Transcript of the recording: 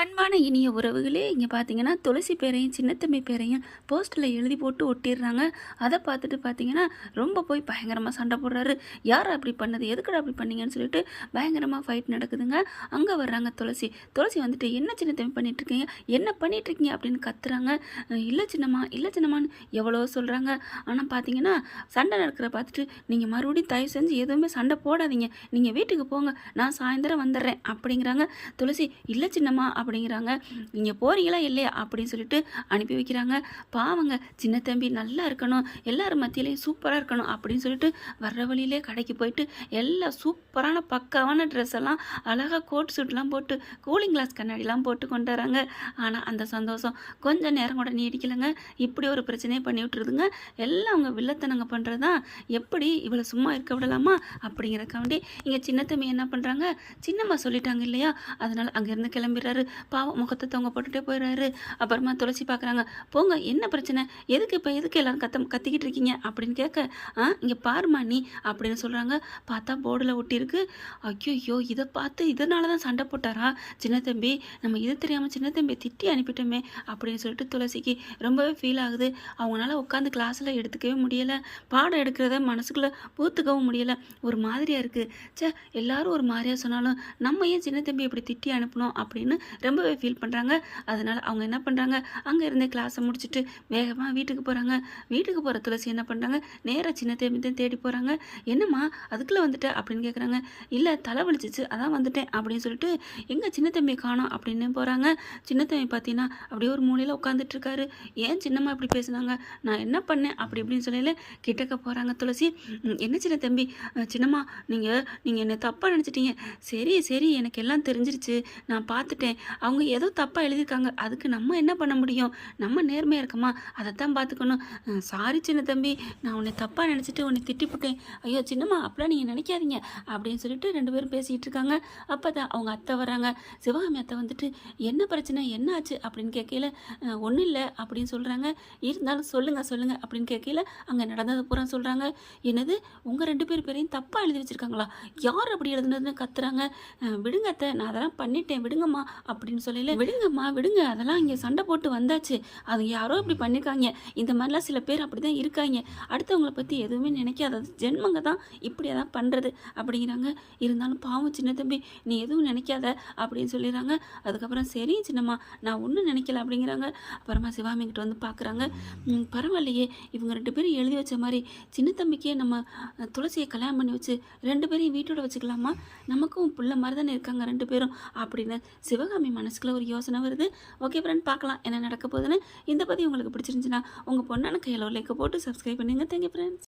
அன்பான இனிய உறவுகளே இங்கே பார்த்தீங்கன்னா துளசி பேரையும் சின்னத்தம்பி பேரையும் போஸ்ட்டில் எழுதி போட்டு ஒட்டிடுறாங்க. அதை பார்த்துட்டு பார்த்தீங்கன்னா ரொம்ப போய் பயங்கரமாக சண்டை போடுறாரு. யார் அப்படி பண்ணது? எதுக்குடா அப்படி பண்ணீங்கன்னு சொல்லிட்டு பயங்கரமாக ஃபைட் நடக்குதுங்க. அங்கே வர்றாங்க துளசி. துளசி வந்துட்டு என்ன சின்னத்தம்பி பண்ணிட்டு என்ன பண்ணிட்டு இருக்கீங்க அப்படின்னு கத்துறாங்க. இல்லை சின்னம்மா இல்லை சின்னம்மான்னு எவ்வளோ சொல்கிறாங்க ஆனால் பார்த்தீங்கன்னா சண்டை நடக்கிற பார்த்துட்டு நீங்கள் மறுபடியும் தயவு செஞ்சு எதுவுமே சண்டை போடாதீங்க. நீங்கள் வீட்டுக்கு போங்க. நான் சாயந்தரம் வந்துடுறேன். அப்படிங்கிறாங்க. துளசி இல்லை சின்னம்மா அப்படிங்கிறாங்க. நீங்கள் போகிறீங்களா இல்லையா? அப்படின்னு சொல்லிட்டு அனுப்பி வைக்கிறாங்க. பாவங்க சின்ன தம்பி நல்லா இருக்கணும். எல்லாரும் மத்தியிலையும் சூப்பராக இருக்கணும். அப்படின்னு சொல்லிட்டு வர்ற வழியிலே கடைக்கு போயிட்டு எல்லாம் சூப்பரான பக்காவான ட்ரெஸ் எல்லாம் அழகாக கோட் சூட்லாம் போட்டு கூலிங் கிளாஸ் கண்ணாடிலாம் போட்டு கொண்டு வராங்க. ஆனால் அந்த சந்தோஷம் கொஞ்சம் நேரம் கூட நீடிக்கலைங்க. இப்படி ஒரு பிரச்சனையை பண்ணி விட்டுருதுங்க. எல்லாம் அவங்க வில்லத்தனங்க பண்ணுறது தான் எப்படி இவளை சும்மா இருக்க விடலாமா அப்படிங்கிறக்காண்டி இங்கே சின்ன தம்பி என்ன பண்ணுறாங்க சின்னம்மா சொல்லிட்டாங்க இல்லையா? அதனால் அங்கேருந்து கிளம்பிடுறாரு. பாவம் முகத்தை தொங்க போட்டுட்டே போயிடுறாரு. அப்புறமா துளசி பார்க்குறாங்க போங்க என்ன பிரச்சனை? எதுக்கு இப்போ எதுக்கு எல்லாரும் கத்த கத்திக்கிட்டு இருக்கீங்க? அப்படின்னு கேட்க ஆ இங்கே பாருமா நீ அப்படின்னு சொல்கிறாங்க பார்த்தா போர்டில் ஒட்டியிருக்கு. ஐயோ இதை பார்த்து இதனால தான் சண்டை போட்டாரா? சின்ன தம்பி நம்ம இது தெரியாமல் சின்ன தம்பி திட்டி அனுப்பிட்டோமே அப்படின்னு சொல்லிட்டு துளசிக்கு ரொம்பவே ஃபீல் ஆகுது. அவங்களால உட்காந்து கிளாஸில் எடுத்துக்கவே முடியலை. பாடம் எடுக்கிறத மனசுக்குள்ளே பூத்துக்கவும் முடியலை. ஒரு மாதிரியாக இருக்குது சே எல்லாரும் ஒரு மாதிரியாக சொன்னாலும் நம்ம ஏன் சின்ன தம்பி இப்படி திட்டி அனுப்பணும் அப்படின்னு ரொம்பவே ஃபீல் பண்ணுறாங்க அதனால் அவங்க என்ன பண்ணுறாங்க அங்கே இருந்தே கிளாஸை முடிச்சுட்டு வேகமாக வீட்டுக்கு போகிறாங்க வீட்டுக்கு போகிற துளசி என்ன பண்ணுறாங்க நேராக சின்ன தம்பி தான் தேடி போகிறாங்க என்னம்மா அதுக்குள்ளே வந்துட்டு? அப்படின்னு கேட்குறாங்க இல்லை தலை வலிச்சிச்சு அதான் வந்துட்டேன் அப்படின்னு சொல்லிட்டு எங்கே சின்ன தம்பி காணோம் அப்படின்னு போகிறாங்க சின்ன தம்பி பார்த்தீங்கன்னா அப்படியே ஒரு மூலையில் உட்காந்துட்டு இருக்காரு ஏன் சின்னம்மா இப்படி பேசுனாங்க? நான் என்ன பண்ணேன்? அப்படி இப்படின்னு சொல்லல கிட்டக்க போகிறாங்க துளசி. என்ன சின்ன தம்பி? சின்னம்மா நீங்கள் நீங்கள் என்னை தப்பாக நினச்சிட்டீங்க. சரி சரி எனக்கு எல்லாம் தெரிஞ்சிருச்சு. நான் பார்த்துட்டேன் அவங்க ஏதோ தப்பாக எழுதியிருக்காங்க. அதுக்கு நம்ம என்ன பண்ண முடியும்? நம்ம நேர்மையாக இருக்கமா? அதைத்தான் பார்த்துக்கணும். சாரி சின்ன தம்பி நான் உன்னை தப்பாக நினச்சிட்டு உன்னை திட்டிப்புட்டேன். ஐயோ சின்னம்மா அப்படிலாம் நீங்கள் நினைக்காதீங்க. அப்படின்னு சொல்லிட்டு ரெண்டு பேரும் பேசிகிட்டு இருக்காங்க. அப்போ தான் அவங்க அத்தை வராங்க சிவகாமி அத்தை வந்துட்டு என்ன பிரச்சனை? என்ன ஆச்சு அப்படின்னு கேட்கையில் ஒன்றும் இல்லை. அப்படின்னு சொல்கிறாங்க இருந்தாலும் சொல்லுங்கள் சொல்லுங்கள் அப்படின்னு கேட்கையில் அங்கே நடந்தது பூரா சொல்கிறாங்க என்னது? உங்கள் ரெண்டு பேர் பேரையும் தப்பாக எழுதி வச்சுருக்காங்களா? யார் அப்படி எழுதுனதுன்னு கத்துறாங்க? விடுங்க அத்தை. நான் அதெல்லாம் பண்ணிட்டேன். விடுங்கம்மா. அப்படின்னு சொல்லல விடுங்கம்மா விடுங்க. அதெல்லாம் இங்கே சண்டை போட்டு வந்தாச்சு. அது யாரோ இப்படி பண்ணியிருக்காங்க இந்த மாதிரிலாம் சில பேர் அப்படி தான் இருக்காங்க. அடுத்தவங்களை பற்றி எதுவுமே நினைக்காதது ஜென்மங்க தான் இப்படி தான் பண்ணுறது அப்படிங்கிறாங்க. இருந்தாலும் பாவம் சின்ன தம்பி நீ எதுவும் நினைக்காத அப்படின்னு சொல்லிடுறாங்க. அதுக்கப்புறம் சரி சின்னம்மா நான் ஒன்றும் நினைக்கல அப்படிங்கிறாங்க. அப்புறமா சிவாமிகிட்ட வந்து பார்க்குறாங்க பரவாயில்லையே. இவங்க ரெண்டு பேரும் எழுதி வச்ச மாதிரி சின்ன தம்பிக்கே நம்ம துளசியை கல்யாணம் பண்ணி வச்சு ரெண்டு பேரையும் வீட்டோட வச்சுக்கலாமா? நமக்கும் பிள்ளை மாதிரி தானே இருக்காங்க ரெண்டு பேரும் அப்படின்னு சிவகாமி மனசுக்குள்ள ஒரு யோசனை வருது. ஓகே ஃப்ரெண்ட் பார்க்கலாம். என்ன நடக்க போகுதுன்னு. இந்த பற்றி உங்களுக்கு பிடிச்சிருந்துச்சுன்னா உங்கள் பொண்ணான கையில் ஒரு லைக்கை போட்டு சப்ஸ்கிரைப் பண்ணுங்க. Thank you friends